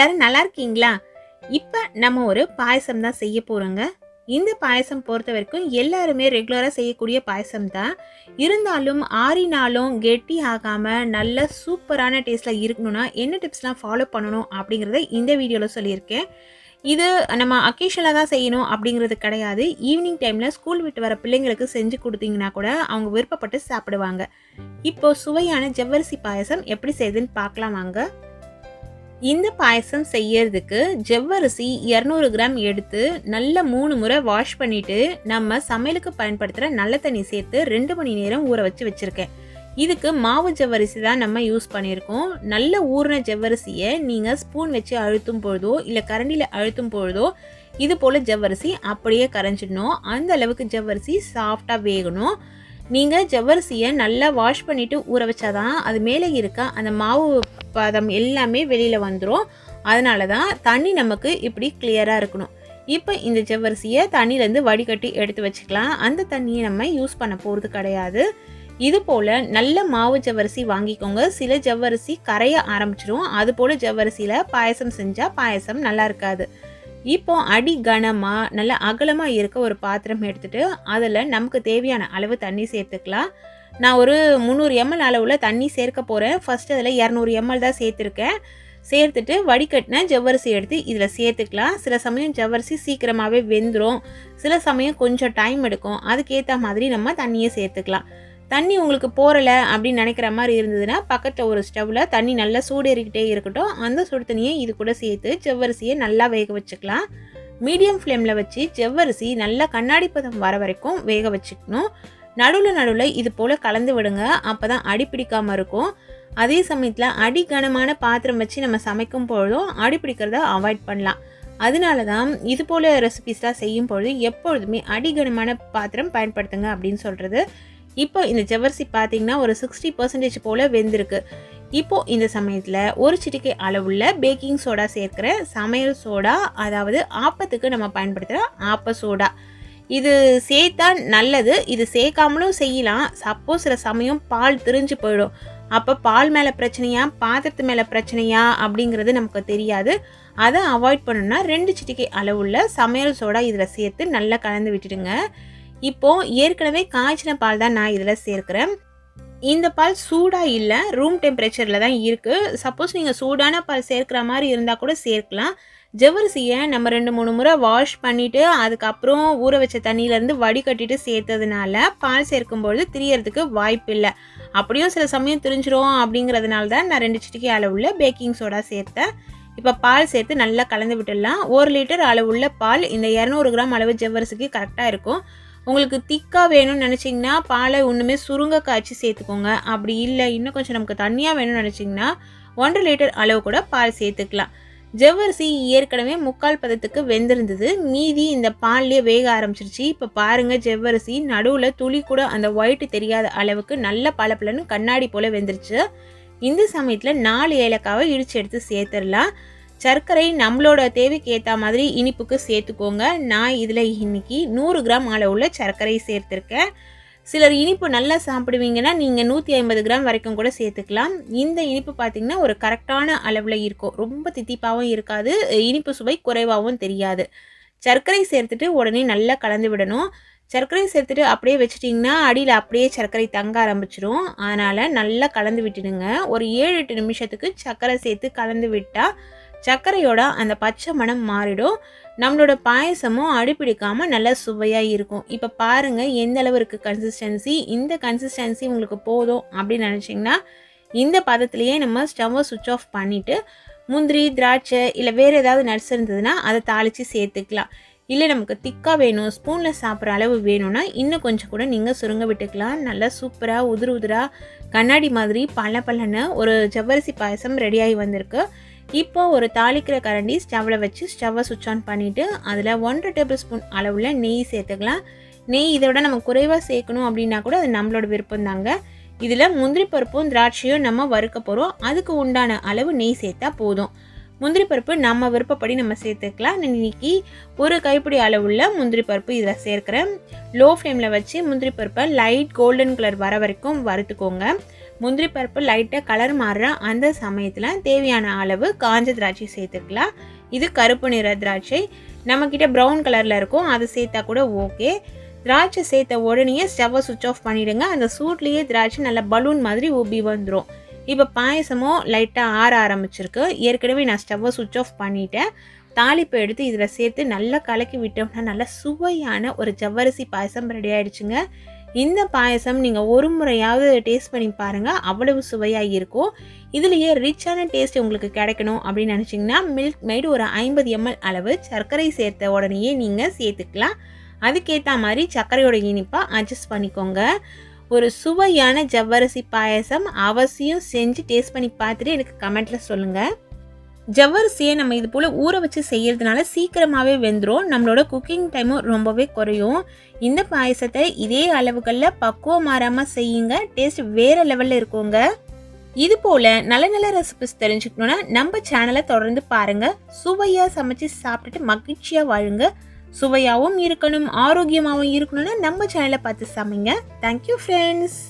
எல்லாரும் நல்லா இருக்கீங்களா? இப்போ நம்ம ஒரு பாயசம் தான் செய்ய போகிறோங்க இந்த பாயசம் பொறுத்த வரைக்கும் எல்லாருமே ரெகுலராக செய்யக்கூடிய பாயசம் தான். இருந்தாலும் ஆறினாலும் கெட்டி ஆகாமல் நல்ல சூப்பரான டேஸ்ட்டில் இருக்கணும்னா என்ன டிப்ஸ்லாம் ஃபாலோ பண்ணணும் அப்படிங்கிறத இந்த வீடியோவில் சொல்லியிருக்கேன். இது நம்ம அக்கேஷனில் தான் செய்யணும் அப்படிங்கிறது கிடையாது. ஈவினிங் டைமில் ஸ்கூல் விட்டு வர பிள்ளைங்களுக்கு செஞ்சு கொடுத்தீங்கன்னா கூட அவங்க விருப்பப்பட்டு சாப்பிடுவாங்க. இப்போது சுவையான ஜவ்வரிசி பாயசம் எப்படி செய்யுதுன்னு பார்க்கலாம் வாங்க. இந்த பாயசம் செய்யறதுக்கு ஜவ்வரிசி இரநூறு கிராம் எடுத்து நல்ல மூணு முறை வாஷ் பண்ணிட்டு நம்ம சமையலுக்கு பயன்படுத்துகிற நல்ல தண்ணி சேர்த்து ரெண்டு மணி நேரம் ஊற வச்சு வச்சுருக்கேன். இதுக்கு மாவு ஜவ்வரிசி தான் நம்ம யூஸ் பண்ணியிருக்கோம். நல்ல ஊறின ஜவ்வரிசியை நீங்கள் ஸ்பூன் வச்சு அழுத்தும் பொழுதோ இல்லை கரண்டியில் அழுத்தும் பொழுதோ இது போல் ஜவ்வரிசி அப்படியே கரைஞ்சிடணும். அந்த அளவுக்கு ஜவ்வரிசி சாஃப்டாக வேகணும். நீங்கள் ஜவ்வரிசியை நல்லா வாஷ் பண்ணிவிட்டு ஊற வச்சாதான் அது மேலே இருக்க அந்த மாவு பதம் எல்லாமே வெளியில் வந்துடும் அதனால தான் தண்ணி நமக்கு இப்படி கிளியராக இருக்கணும். இப்போ இந்த ஜவ்வரிசியை தண்ணியிலேருந்து வடிகட்டி எடுத்து வச்சுக்கலாம். அந்த தண்ணியை நம்ம யூஸ் பண்ண போகிறது கிடையாது. இது போல் நல்ல மாவு ஜவ்வரிசி வாங்கிக்கோங்க. சில ஜவ்வரிசி கரைய ஆரம்பிச்சிடும் அது போல் ஜவ்வரிசியில் பாயசம் செஞ்சால் பாயசம் நல்லா இருக்காது. இப்போ அடி கனமாக நல்ல அகலமாக இருக்க ஒரு பாத்திரம் எடுத்துட்டு அதில் நமக்கு தேவையான அளவு தண்ணி சேர்த்துக்கலாம். நான் ஒரு முந்நூறு எம்எல் அளவில் தண்ணி சேர்க்க போகிறேன் ஃபஸ்ட்டு அதில் இரநூறு எம்எல் தான் சேர்த்துருக்கேன். சேர்த்துட்டு வடிகட்டின ஜவ்வரிசி எடுத்து இதில் சேர்த்துக்கலாம். சில சமயம் ஜவ்வரிசி சீக்கிரமாகவே வெந்துடும் சில சமயம் கொஞ்சம் டைம் எடுக்கும். அதுக்கேற்ற மாதிரி நம்ம தண்ணியை சேர்த்துக்கலாம். தண்ணி உங்களுக்கு போகலை அப்படின்னு நினைக்கிற மாதிரி இருந்ததுன்னா பக்கத்தில் ஒரு ஸ்டவ்வில் தண்ணி நல்லா சூடேறிக்கிட்டே இருக்கட்டும். அந்த சுடு தண்ணியை இது கூட சேர்த்து செவ்வரிசியை நல்லா வேக வச்சுக்கலாம். மீடியம் ஃப்ளேமில் வச்சு செவ்வரிசி நல்லா கண்ணாடி பதம் வர வரைக்கும் வேக வச்சுக்கணும். நடுவில் நடுவில் இது போல் கலந்து விடுங்க. அப்போ தான் அடி பிடிக்காமல் இருக்கும். அதே சமயத்தில் அடி கனமான பாத்திரம் வச்சு நம்ம சமைக்கும் பொழுதும் அடி பிடிக்கிறத அவாய்ட் பண்ணலாம். அதனால தான் இது போல் ரெசிபிஸ்லாம் செய்யும் பொழுது எப்பொழுதுமே அடிகனமான பாத்திரம் பயன்படுத்துங்க அப்படின்னு சொல்கிறது இப்போ இந்த ஜவ்வரிசி பார்த்தீங்கன்னா ஒரு சிக்ஸ்டி பர்சன்டேஜ் போல் வெந்திருக்கு. இப்போ இந்த சமயத்தில் ஒரு சிட்டிக்கை அளவுள்ள பேக்கிங் சோடா சேர்க்குற சமையல் சோடா அதாவது ஆப்பத்துக்கு நம்ம பயன்படுத்துகிற ஆப்ப சோடா இது சேர்த்தா நல்லது. இது சேர்க்காமலும் செய்யலாம். சப்போஸ் சில சமயம் பால் திரிஞ்சு போயிடும். அப்போ பால் மேலே பிரச்சனையா பாத்திரத்து மேலே பிரச்சனையா அப்படிங்கிறது நமக்கு தெரியாது. அதை அவாய்ட் பண்ணணும்னா ரெண்டு சிட்டிக்கை அளவுள்ள சமையல் சோடா இதில் சேர்த்து நல்லா கலந்து விட்டுடுங்க. இப்போ ஏற்கனவே காய்ச்சின பால் தான் நான் இதில் சேர்க்குறேன். இந்த பால் சூடாக இல்லை ரூம் டெம்பரேச்சரில் தான் இருக்குது சப்போஸ் நீங்கள் சூடான பால் சேர்க்குற மாதிரி இருந்தால் கூட சேர்க்கலாம். ஜவ்வரிசியை நம்ம ரெண்டு மூணு முறை வாஷ் பண்ணிவிட்டு அதுக்கப்புறம் ஊற வச்ச தண்ணியிலேருந்து வடிகட்டிட்டு சேர்த்ததுனால பால் சேர்க்கும்பொழுது திரியறதுக்கு வாய்ப்பு இல்லை. அப்படியும் சில சமயம் திரிஞ்சிரும் அப்படிங்கிறதுனால தான் நான் ரெண்டு சிட்டிக்கை அளவுள்ள பேக்கிங் சோடா சேர்த்தேன். இப்போ பால் சேர்த்து நல்லா கலந்து விட்டுடலாம். ஒரு லிட்டர் அளவுள்ள பால் இந்த இரநூறு கிராம் அளவு ஜவ்வரிசிக்கு கரெக்டாக இருக்கும். உங்களுக்கு திக்காக வேணும்னு நினச்சிங்கன்னா பாலை ஒன்றுமே சுருங்க காய்ச்சி சேர்த்துக்கோங்க. அப்படி இல்லை இன்னும் கொஞ்சம் நமக்கு தண்ணியாக வேணும்னு நினச்சிங்கன்னா ஒன்றரை லிட்டர் அளவு கூட பால் சேர்த்துக்கலாம். ஜவ்வரிசி ஏற்கனவே முக்கால் பதத்துக்கு வெந்திருந்தது. மீதி இந்த பால்லேயே வேக ஆரம்பிச்சிருச்சு. இப்போ பாருங்கள் ஜவ்வரிசி நடுவில் துளி கூட அந்த ஒயிட் தெரியாத அளவுக்கு நல்ல பளபளன்னு கண்ணாடி போல் வெந்துருச்சு. இந்த சமயத்தில் நாலு ஏலக்காவை இடிச்சு எடுத்து சேர்த்துடலாம். சர்க்கரை நம்மளோட தேவைக்கு ஏற்ற மாதிரி இனிப்புக்கு சேர்த்துக்கோங்க. நான் இதில் இன்னைக்கு நூறு கிராம் அளவுள்ள சர்க்கரை சேர்த்துருக்கேன். சிலர் இனிப்பு நல்லா சாப்பிடுவீங்கன்னா நீங்கள் நூற்றி ஐம்பது கிராம் வரைக்கும் கூட சேர்த்துக்கலாம். இந்த இனிப்பு பார்த்திங்கன்னா ஒரு கரெக்டான அளவில் இருக்கும். ரொம்ப தித்திப்பாகவும் இருக்காது. இனிப்பு சுவை குறைவாகவும் தெரியாது. சர்க்கரை சேர்த்துட்டு உடனே நல்லா கலந்து விடணும். சர்க்கரை சேர்த்துட்டு அப்படியே வச்சிட்டிங்கன்னா அடியில் அப்படியே சர்க்கரை தங்க ஆரம்பிச்சிடும் அதனால் நல்லா கலந்து விட்டுடுங்க. ஒரு ஏழு எட்டு நிமிஷத்துக்கு சர்க்கரை சேர்த்து கலந்து விட்டால் சர்க்கரையோட அந்த பச்சை மணம் மாறிடும். நம்மளோட பாயசமும் அடிப்பிடிக்காமல் நல்லா சுவையாக இருக்கும். இப்போ பாருங்கள் எந்த அளவு இருக்குது கன்சிஸ்டன்சி இந்த கன்சிஸ்டன்சி உங்களுக்கு போதும் அப்படின்னு நினச்சிங்கன்னா இந்த பதத்துலேயே நம்ம ஸ்டவ்வை சுவிட்ச் ஆஃப் பண்ணிவிட்டு முந்திரி திராட்சை இல்லை வேறு ஏதாவது நட்ஸ் இருந்ததுன்னா அதை தாளித்து சேர்த்துக்கலாம். இல்லை நமக்கு திக்காக வேணும் ஸ்பூனில் சாப்பிட்ற அளவு வேணும்னா இன்னும் கொஞ்சம் கூட நீங்கள் சுருங்க விட்டுக்கலாம். நல்லா சூப்பராக உதிரு உதிராக கண்ணாடி மாதிரி பல பல்லன்னு ஒரு ஜவ்வரிசி பாயசம் ரெடியாகி வந்திருக்கு. இப்போ ஒரு தாளிக்கிற கரண்டி ஸ்டவ்வில் வச்சு ஸ்டவ்வை சுவிட்ச் ஆன் பண்ணிவிட்டு அதில் ஒன்றரை டேபிள் ஸ்பூன் அளவில் நெய் சேர்த்துக்கலாம். நெய் இதை விட நம்ம குறைவாக சேர்க்கணும் அப்படின்னா கூட அது நம்மளோட விருப்பம் தாங்க. இதில் முந்திரி பருப்பும் திராட்சையும் நம்ம வறுக்க போகிறோம் அதுக்கு உண்டான அளவு நெய் சேர்த்தா போதும். முந்திரி பருப்பு நம்ம விருப்பப்படி நம்ம சேர்த்துக்கலாம். இன்னைக்கு ஒரு கைப்பிடி அளவுள்ள முந்திரி பருப்பு இதில் சேர்க்குறேன். லோ ஃப்ளேமில் வச்சு முந்திரி பருப்பை லைட் கோல்டன் கலர் வர வரைக்கும் வறுத்துக்கோங்க. முந்திரி பருப்பு லைட்டாக கலர் மாறுற அந்த சமயத்தில் தேவையான அளவு காஞ்ச திராட்சை சேர்த்துக்கலாம் இது கருப்பு நிற திராட்சை. நம்மக்கிட்ட ப்ரௌன் கலரில் இருக்கும். அது சேர்த்தா கூட ஓகே திராட்சை சேர்த்த உடனே ஸ்டவ்வை சுவிச் ஆஃப் பண்ணிவிடுங்க அந்த சூட்லேயே திராட்சை நல்லா பலூன் மாதிரி உப்பி வந்துடும் இப்போ பாயசமும் லைட்டாக ஆற ஆரம்பிச்சிருக்கு. ஏற்கனவே நான் ஸ்டவ்வை சுவிச் ஆஃப் பண்ணிட்டேன். தாளிப்பு எடுத்து இதில் சேர்த்து நல்லா கலக்கி விட்டோம்னா நல்லா சுவையான ஒரு ஜவ்வரிசி பாயசம் ரெடி ஆகிடுச்சுங்க இந்த பாயசம் நீங்கள் ஒரு முறையாவது டேஸ்ட் பண்ணி பாருங்கள் அவ்வளவு சுவையாக இருக்கும். இதுலேயே ரிச்சான டேஸ்ட் உங்களுக்கு கிடைக்கணும் அப்படின்னு நினச்சிங்கன்னா மில்க் மெய்டு ஒரு ஐம்பது எம்எல் அளவு சர்க்கரை சேர்த்த உடனேயே நீங்கள் சேர்த்துக்கலாம். அதுக்கேற்ற மாதிரி சர்க்கரையோட இனிப்பாக அட்ஜஸ்ட் பண்ணிக்கோங்க. ஒரு சுவையான ஜவ்வரிசி பாயசம் அவசியம் செஞ்சு டேஸ்ட் பண்ணி பார்த்துட்டு எனக்கு கமெண்ட்டில் சொல்லுங்கள் ஜவ்வரிசியை நம்ம இது போல் ஊற வச்சு செய்கிறதுனால சீக்கிரமாகவே வெந்துடும் நம்மளோட குக்கிங் டைமும் ரொம்பவே குறையும். இந்த பாயசத்தை இதே அளவுகளில் பக்குவம் மாறாமல் செய்யுங்க. டேஸ்ட் வேறு லெவலில் இருக்குங்க. இது போல் நல்ல நல்ல ரெசிபிஸ் தெரிஞ்சுக்கணுன்னா நம்ம சேனலை தொடர்ந்து பாருங்கள் சுவையாக சமைச்சு சாப்பிட்டுட்டு மகிழ்ச்சியாக வாழுங்க. சுவையாகவும் இருக்கணும் ஆரோக்கியமாகவும் இருக்கணும்னா நம்ம சேனலை பார்த்து சமைங்க. Thank you friends